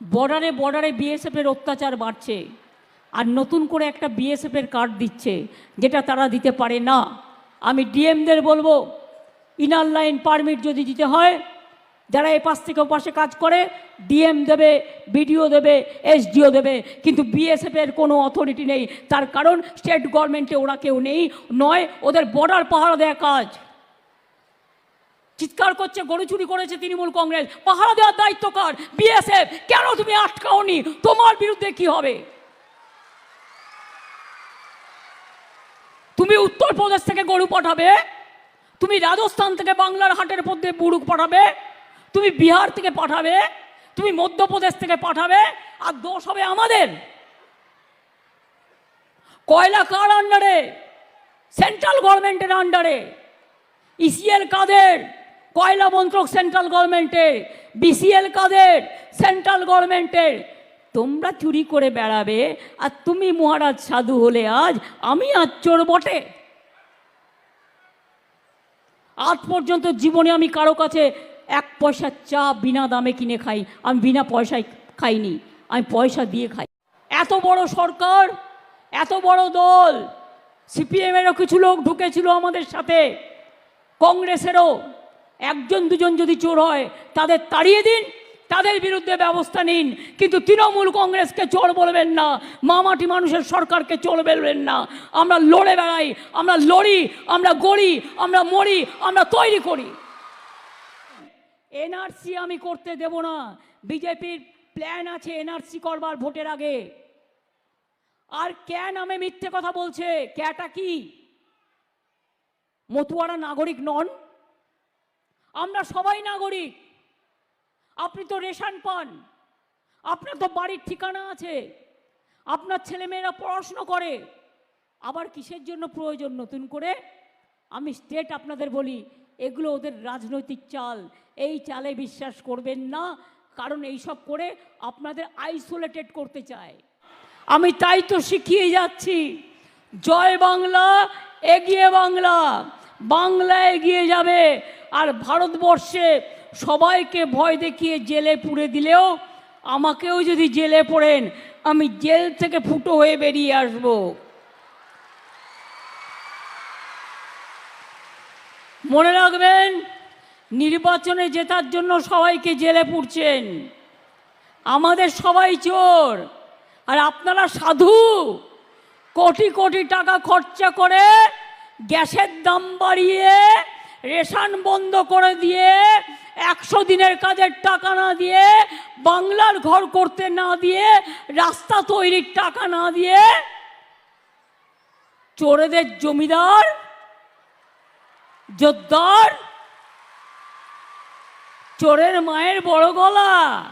বর্ডারে বর্ডারে বিএসএফের অত্যাচার বাড়ছে। আর নতুন করে একটা বিএসএফের কার্ড দিচ্ছে, যেটা তারা দিতে পারে না। আমি ডিএমদের বলব ইনার লাইন পারমিট যদি দিতে হয়, যারা এ পাশ থেকে ওপাশে কাজ করে ডিএম দেবে বিডিও দেবে এসডিও দেবে, কিন্তু বিএসএফের কোনো অথরিটি নেই। তার কারণ স্টেট গভর্নমেন্টে ওরা কেউ নেই, নয়, ওদের বর্ডার পাহারা দেওয়া কাজ। চিৎকার করছে, গরু চুরি করেছে তৃণমূল কংগ্রেস। পাহারা দেওয়ার দায়িত্ব কার? বিএসএফ। কেন তুমি আটকাওনি? তোমার বিরুদ্ধে কি হবে? তুমি উত্তরপ্রদেশ থেকে গরু পাঠাবে, তুমি রাজস্থান থেকে বাংলার হাটের মধ্যে বুড়ুক পাঠাবে, তুমি বিহার থেকে পাঠাবে, তুমি মধ্যপ্রদেশ থেকে পাঠাবে, আর দোষ হবে আমাদের। কয়লা কার আন্ডারে সেন্ট্রাল গভর্নমেন্টের আন্ডারে ইসিএল কাদের? কয়লা মন্ত্রক সেন্ট্রাল গভর্নমেন্টের বিসিএল কাদের সেন্ট্রাল গভর্নমেন্টের তোমরা চুরি করে বেড়াবে আর তুমি মহারাজ সাধু হলে আজ আমি আজ চোর বটে। আজ পর্যন্ত জীবনে আমি কারও কাছে এক পয়সা চা বিনা দামে কিনে খাই, আমি বিনা পয়সায় খাইনি, আমি পয়সা দিয়ে খাই। এত বড় সরকার, এত বড় দল, সিপিএমেরও কিছু লোক ঢুকেছিল আমাদের সাথে, কংগ্রেসেরও। একজন দুজন যদি চোর হয়, তাদের তাড়িয়ে দিন, তাদের বিরুদ্ধে ব্যবস্থা নিন। কিন্তু তৃণমূল কংগ্রেসকে চোর বলবেন না, মামাটি মানুষের সরকারকে চোর বলবেন না। আমরা লড়ে বেড়াই, আমরা লড়ি, আমরা গড়ি, আমরা মরি, আমরা তৈরি করি। এনআরসি আমি করতে দেব না। বিজেপির প্ল্যান আছে এনআরসি করবার ভোটের আগে। আর ক্যা নামে মিথ্যে কথা বলছে? ক্যাটা কি? মতুয়ারা নাগরিক নন? আমরা সবাই নাগরিক। আপনি তো রেশন পান। আপনার তো বাড়ির ঠিকানা আছে। আপনার ছেলেমেয়েরা পড়াশুনো করে। আবার কিসের জন্য প্রয়োজন? নতুন করে? আমি স্টেট আপনাদের বলি, এগুলো ওদের রাজনৈতিক চাল। এই চালে বিশ্বাস করবেন না, কারণ এইসব করে আপনাদের আইসোলেটেড করতে চায়। আমি তাই তো শিখিয়ে যাচ্ছি, জয় বাংলা, এগিয়ে বাংলা। বাংলা এগিয়ে যাবে। আর ভারতবর্ষে সবাইকে ভয় দেখিয়ে জেলে পুড়ে দিলেও আমাকেও যদি জেলে পড়েন, আমি জেল থেকে ফুটো হয়ে বেরিয়ে আসব। মনে রাখবেন, নির্বাচনে জেতার জন্য সবাইকে জেলে পুড়ছেন। আমাদের সবাই চোর, আর আপনারা সাধু। কোটি কোটি টাকা খরচা করে গ্যাসের দাম বাড়িয়ে রেশন বন্ধ করে দিয়ে একশো দিনের কাজের টাকা না দিয়ে বাংলার ঘর করতে না দিয়ে রাস্তা তৈরির টাকা না দিয়ে চোরেদের জমিদার জোদ্দার চোরের মায়ের বড় গলা,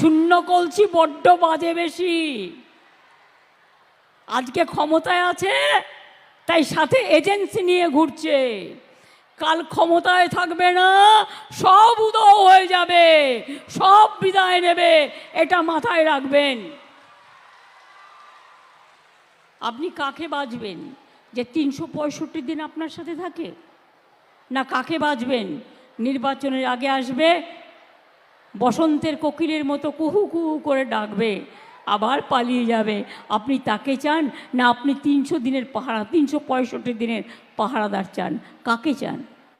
শূন্য কলছি বড্ড বাজে বেশি। আজকে ক্ষমতায় আছে তাই সাথে এজেন্সি নিয়ে ঘুরছে। কাল ক্ষমতায় থাকবে না, সব উদয় হয়ে যাবে, সব বিদায় নেবে, এটা মাথায় রাখবেন। আপনি কাকে বাজবেন? যে তিনশো পঁয়ষট্টি দিন আপনার সাথে থাকে? না কাকে বাজবেন? নির্বাচনের আগে আসবে, বসন্তের কোকিলের মতো কুহু কুহু করে ডাকবে। আবার পালিয়ে যাবে। আপনি তাকে চান না, আপনি তিনশো দিনের পাহারা, তিনশো পঁয়ষট্টি দিনের পাহারাদার চান। কাকে চান?